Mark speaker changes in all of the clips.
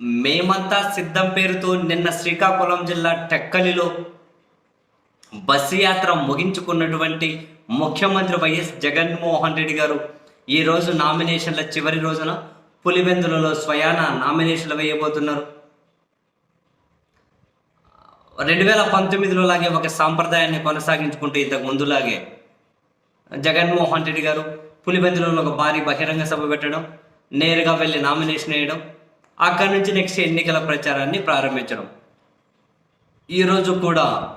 Speaker 1: మేమంతా సిద్ధం పేరుతో నిన్న శ్రీకాకుళం జిల్లా టెక్కలిలో బస్సు యాత్ర ముగించుకున్నటువంటి ముఖ్యమంత్రి వైఎస్ జగన్మోహన్ రెడ్డి గారు ఈరోజు నామినేషన్ల చివరి రోజున పులివెందులలో స్వయాన నామినేషన్లు వేయబోతున్నారు. రెండు వేల పంతొమ్మిదిలో లాగే ఒక సాంప్రదాయాన్ని కొనసాగించుకుంటూ ఇంతకు ముందులాగే జగన్మోహన్ రెడ్డి గారు పులివెందులలో ఒక భారీ బహిరంగ సభ పెట్టడం నేరుగా వెళ్ళి నామినేషన్ వేయడం అక్కడి నుంచి నెక్స్ట్ ఎన్నికల ప్రచారాన్ని ప్రారంభించడం. ఈరోజు కూడా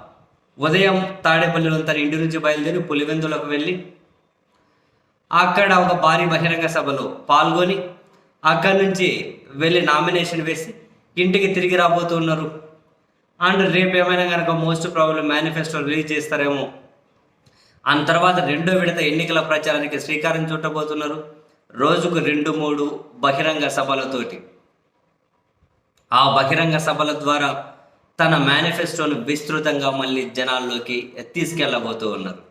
Speaker 1: ఉదయం తాడేపల్లిలో తన ఇంటి నుంచి బయలుదేరి పులివెందులకు వెళ్ళి అక్కడ ఒక భారీ బహిరంగ సభలో పాల్గొని అక్కడి నుంచి వెళ్ళి నామినేషన్ వేసి ఇంటికి తిరిగి రాబోతున్నారు అండ్ రేపు ఏమైనా కనుక మోస్ట్ ప్రాబ్లం మేనిఫెస్టో రిలీజ్ చేస్తారేమో ఆ తర్వాత రెండో విడత ఎన్నికల ప్రచారానికి శ్రీకారం చుట్టబోతున్నారు. రోజుకు రెండు మూడు బహిరంగ సభలతోటి. ఆ బహిరంగ సభల ద్వారా తన మేనిఫెస్టోను విస్తృతంగా మళ్ళీ జనాల్లోకి తీసుకెళ్ళబోతూ ఉన్నారు.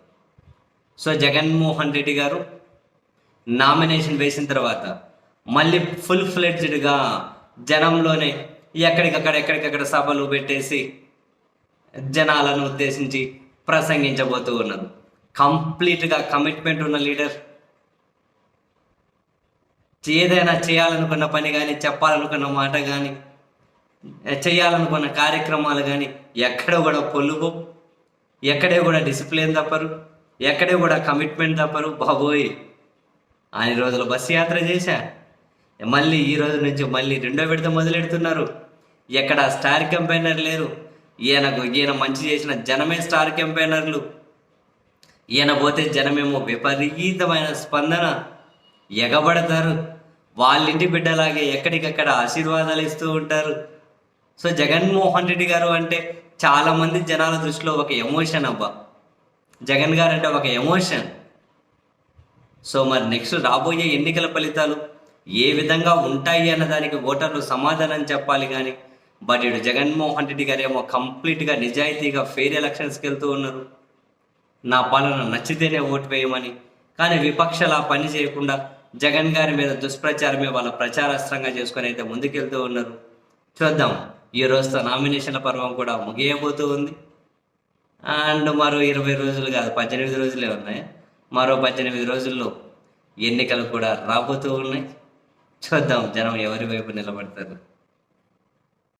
Speaker 1: సో జగన్మోహన్ రెడ్డి గారు నామినేషన్ వేసిన తర్వాత మళ్ళీ ఫుల్ ఫ్లెడ్జ్డ్గా జనంలోనే ఎక్కడికక్కడ ఎక్కడికక్కడ సభలు పెట్టేసి జనాలను ఉద్దేశించి ప్రసంగించబోతూ ఉన్నారు. కంప్లీట్గా కమిట్మెంట్ ఉన్న లీడర్ ఏదైనా చేయాలనుకున్న పని కానీ చెప్పాలనుకున్న మాట కానీ చేయాలనుకున్న కార్యక్రమాలు కానీ ఎక్కడ కూడా పొలుగు ఎక్కడే కూడా డిసిప్లిన్ తప్పరు ఎక్కడే కూడా కమిట్మెంట్ తప్పరు. బాబోయ్! అన్ని రోజులు బస్సు యాత్ర చేశా. మళ్ళీ ఈ రోజు నుంచి మళ్ళీ రెండో విడత మొదలెడుతున్నారు. ఎక్కడ స్టార్ కంపెయినర్ లేరు. ఈయనకు ఈయన మంచి చేసిన జనమే స్టార్ కంపెయినర్లు ఈయన పోతే జనమేమో విపరీతమైన స్పందన. ఎగబడతారు. వాళ్ళింటి బిడ్డలాగే ఎక్కడికక్కడ ఆశీర్వాదాలు ఇస్తూ ఉంటారు. సో జగన్మోహన్ రెడ్డి గారు అంటే చాలా మంది జనాల దృష్టిలో ఒక ఎమోషన్ అబ్బా. జగన్ గారు అంటే ఒక ఎమోషన్. సో మరి నెక్స్ట్ రాబోయే ఎన్నికల ఫలితాలు ఏ విధంగా ఉంటాయి అన్న దానికి ఓటర్లు సమాధానం చెప్పాలి కానీ బట్ ఇటు జగన్మోహన్ రెడ్డి గారు ఏమో కంప్లీట్గా నిజాయితీగా ఫెయిర్ ఎలక్షన్స్కి వెళ్తూ ఉన్నారు. నా పాలన నచ్చితేనే ఓటు వేయమని. కానీ విపక్షాలు పని చేయకుండా జగన్ గారి మీద దుష్ప్రచారమే వాళ్ళ ప్రచారాస్త్రంగా చేసుకొని అయితే ముందుకెళ్తూ ఉన్నారు. చూద్దాం. ఈ రోజుతో నామినేషన్ల పర్వం కూడా ముగియబోతూ ఉంది. అండ్ మరో ఇరవై రోజులు కాదు పద్దెనిమిది రోజులే ఉన్నాయి. మరో పద్దెనిమిది రోజుల్లో ఎన్నికలు కూడా రాబోతూ ఉన్నాయి. చూద్దాం జనం ఎవరి వైపు నిలబడతారు.